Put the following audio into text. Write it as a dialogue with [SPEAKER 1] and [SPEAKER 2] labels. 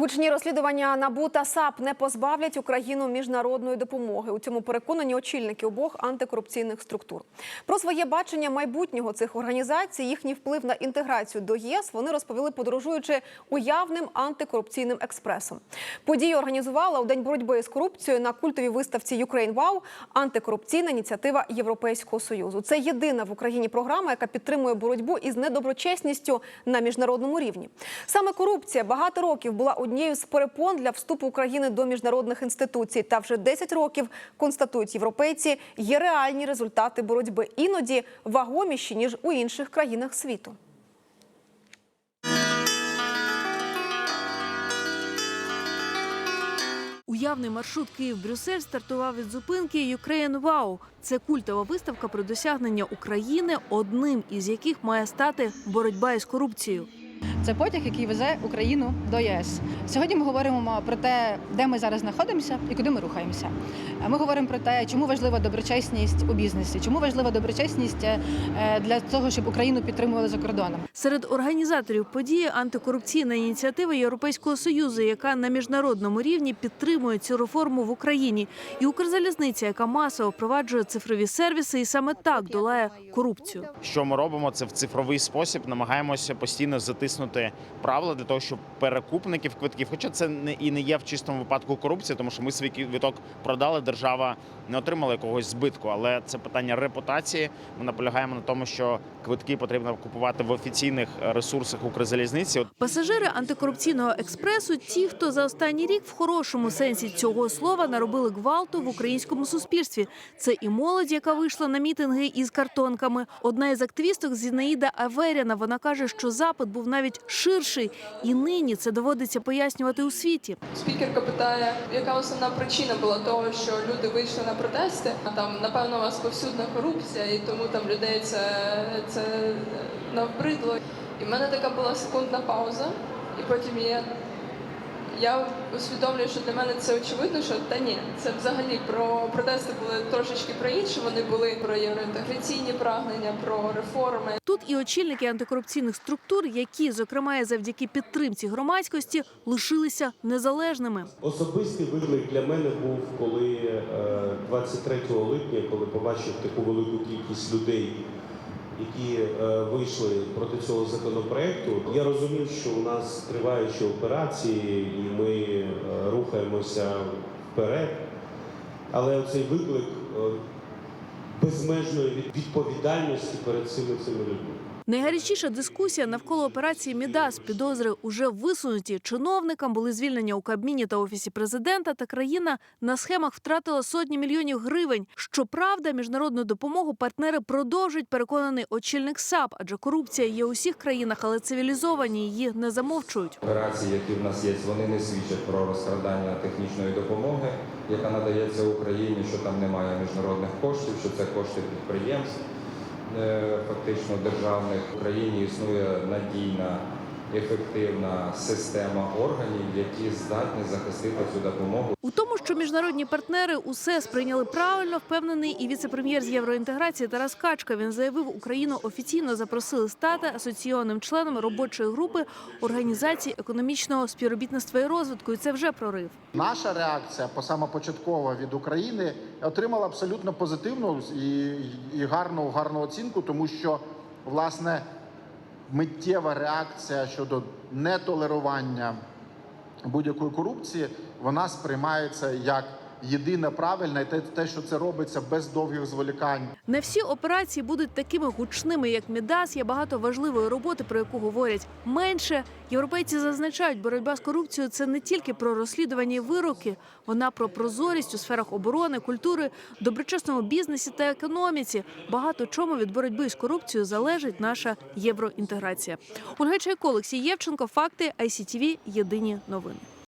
[SPEAKER 1] Гучні розслідування НАБУ та САП не позбавлять Україну міжнародної допомоги. У цьому переконані очільники обох антикорупційних структур. Про своє бачення майбутнього цих організацій, їхній вплив на інтеграцію до ЄС вони розповіли, подорожуючи уявним антикорупційним експресом. Подію організувала у день боротьби з корупцією на культовій виставці Ukraine Wow антикорупційна ініціатива Європейського союзу. Це єдина в Україні програма, яка підтримує боротьбу із недоброчесністю на міжнародному рівні. Саме корупція багато років була однією з перепон для вступу України до міжнародних інституцій. Та вже 10 років констатують європейці, є реальні результати боротьби, іноді вагоміші ніж у інших країнах світу.
[SPEAKER 2] Уявний маршрут Київ-Брюссель стартував від зупинки Ukraine Wow. Це культова виставка про досягнення України, одним із яких має стати боротьба із корупцією.
[SPEAKER 3] Це потяг, який везе Україну до єС. Сьогодні ми говоримо про те, де ми зараз знаходимося і куди ми рухаємося. Ми говоримо про те, чому важлива доброчесність у бізнесі, чому важлива доброчесність е, для того, щоб Україну підтримували за кордоном.
[SPEAKER 2] Серед організаторів події антикорупційна ініціатива Європейського союзу, яка на міжнародному рівні підтримує цю реформу в Україні, і Укрзалізниця, яка масово впроваджує цифрові сервіси, і саме так долає корупцію.
[SPEAKER 4] Що ми робимо? Це в цифровий спосіб. Намагаємося постійно затиснути правила для того, щоб перекупників квитків, хоча це не і не є в чистому випадку корупція, тому що ми свій квиток продали, держава не отримала якогось збитку. Але це питання репутації. Ми наполягаємо на тому, що квитки потрібно купувати в офіційних ресурсах Укрзалізниці.
[SPEAKER 2] Пасажири антикорупційного експресу ті, хто за останній рік в хорошому сенсі цього слова наробили гвалту в українському суспільстві. Це і молодь, яка вийшла на мітинги із картонками. Одна із активісток Зінаїда Аверіна. Вона каже, що запит був навіть ширший, і нині це доводиться пояснювати у світі.
[SPEAKER 5] Спікерка питає, яка основна причина була того, що люди вийшли на протести. А Там напевно у вас повсюдна корупція, і тому там людей це, це навбридло. І в мене така була секундна пауза, і потім я, я усвідомлюю, що для мене це очевидно, що та ні, це взагалі про протести були трошечки про інше. Вони були про євроінтеграційні прагнення, про реформи.
[SPEAKER 2] Тут і очільники антикорупційних структур, які, зокрема, і завдяки підтримці громадськості, лишилися незалежними.
[SPEAKER 6] Особистий виклик для мене був, коли е, 23 липня, коли побачив таку велику кількість людей, які е, вийшли проти цього законопроекту. Я розумів, що у нас триваючі операції, і ми е, рухаємося вперед. Але цей виклик е, безмежної від- відповідальності перед цими цими людьми.
[SPEAKER 2] Найгарячіша дискусія навколо операції Мідас підозри уже висунуті чиновникам. Були звільнення у Кабміні та офісі президента. Та країна на схемах втратила сотні мільйонів гривень. Щоправда, міжнародну допомогу партнери продовжують. Переконаний очільник САП, адже корупція є у всіх країнах, але цивілізовані її не замовчують.
[SPEAKER 7] Операції, які в нас є, вони не свідчать про розкрадання технічної допомоги, яка надається Україні, що там немає міжнародних коштів, що це кошти підприємств, фактично державних. В Україні існує надійна, ефективна система органів, які здатні захистити цю допомогу.
[SPEAKER 2] У тому, що міжнародні партнери усе сприйняли правильно, впевнений і віце-прем'єр з євроінтеграції Тарас Качка. Він заявив, Україну офіційно запросили стати асоційованим членом робочої групи організації економічного співробітництва і розвитку. І це вже прорив.
[SPEAKER 8] Наша реакція по самопочаткова від України отримала абсолютно позитивну і, і гарну, гарну оцінку, тому що власне миттєва реакція щодо нетолерування будь-якої корупції вона сприймається як єдине правильне, те, те, що це робиться без довгих зволікань.
[SPEAKER 2] Не всі операції будуть такими гучними, як Мідас. Є багато важливої роботи, про яку говорять менше. Європейці зазначають, боротьба з корупцією це не тільки про розслідування і вироки, вона про прозорість у сферах оборони, культури, доброчесному бізнесі та економіці. Багато чому від боротьби з корупцією залежить наша євроінтеграція. Ольга Чайко, Олексій Євченко, факти ICTV, Єдині новини.